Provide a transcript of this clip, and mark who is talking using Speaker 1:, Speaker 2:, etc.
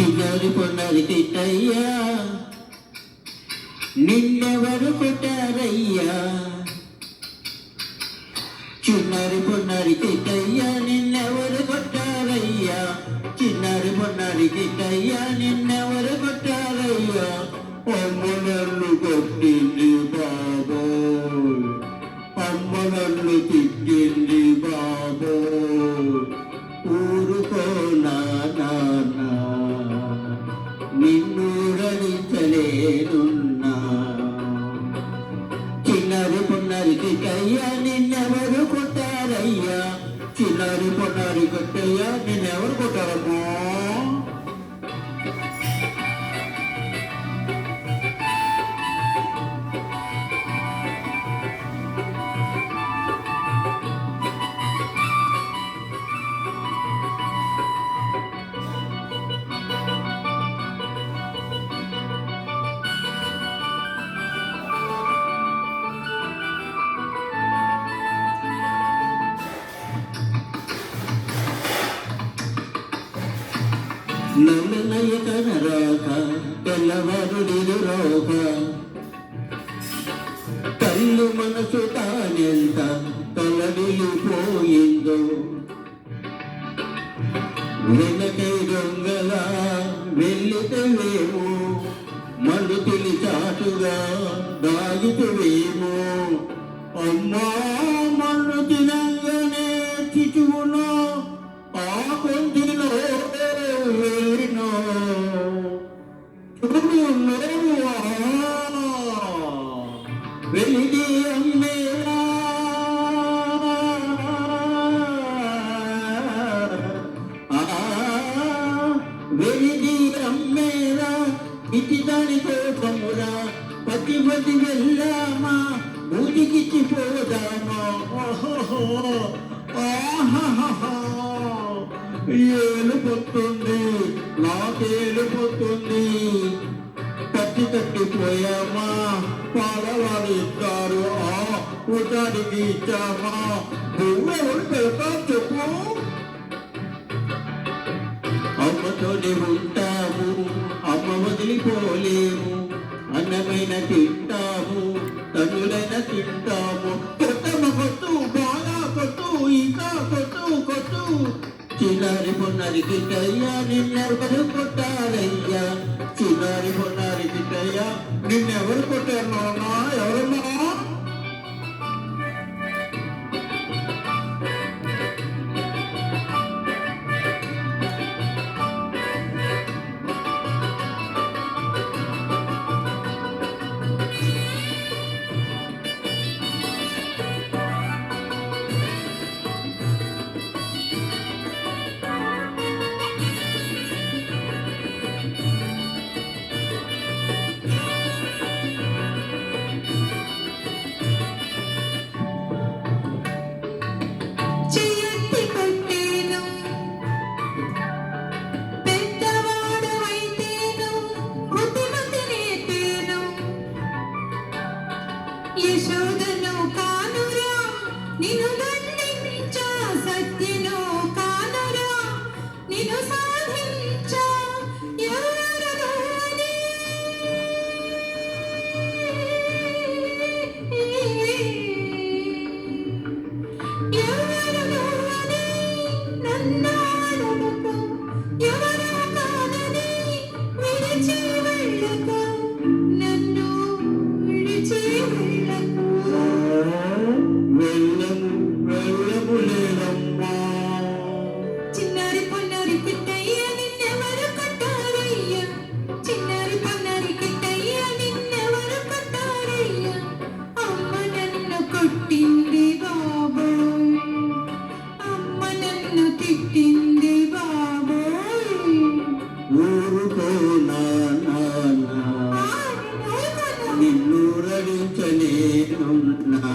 Speaker 1: చిన్నది పొన్నది తిట్టయ్యా నిన్నెవరు కొట్టారయ్యా చిన్నారి పొన్నారి తిట్టయ్యా నిన్నెవరు కొట్టారయ్యా చిన్నారి పొన్నారి తిట్టయ్యా నిన్నెవరు కొట్టారయ్యా పొన్నారికి నల్లనయ్య కనరాక తెల్లవారుడిలు రోక తల్లు మనసు తానెంత తలడిల్లిపోయిందో వెనకై దొంగల వెళ్ళితేవేమో మళ్ళు తిని చాటుగా దాగితేవేమో అమ్మా! ఇది దాని కోపమురా పతి పతి వెళ్ళామా? బూటికిచ్చి పోదామా? ఓహో ఆహాహా ఏలు పొత్తుంది నాకేలు పొత్తుంది కత్తి తట్టిపోయామా పాలవాడు ఇస్తారు ఆ ఊటానికి ఇచ్చామా? నువ్వెవరు పెడతా చెప్పు. అమ్మతోనే ఉంటా అన్నమైన తింటాము తనులైన తింటాము. కొట్టమ కొట్టు బాగా కొట్టు ఇంకా కొట్టు కొట్టు చిన్నారి పొన్నారి గిట్టయ్యా నిన్నెవరు కొట్టారయ్యా? చిన్నారి పొన్నారి గిట్టయ్యా నిన్నెవరు
Speaker 2: యశోదను కానురా నిన్ను దండించా సత్యను కానురా నిన్ను సాధించా ఎవరను అని. ఎవరు
Speaker 1: ఊరుకో నా నాన్న
Speaker 2: ఆ,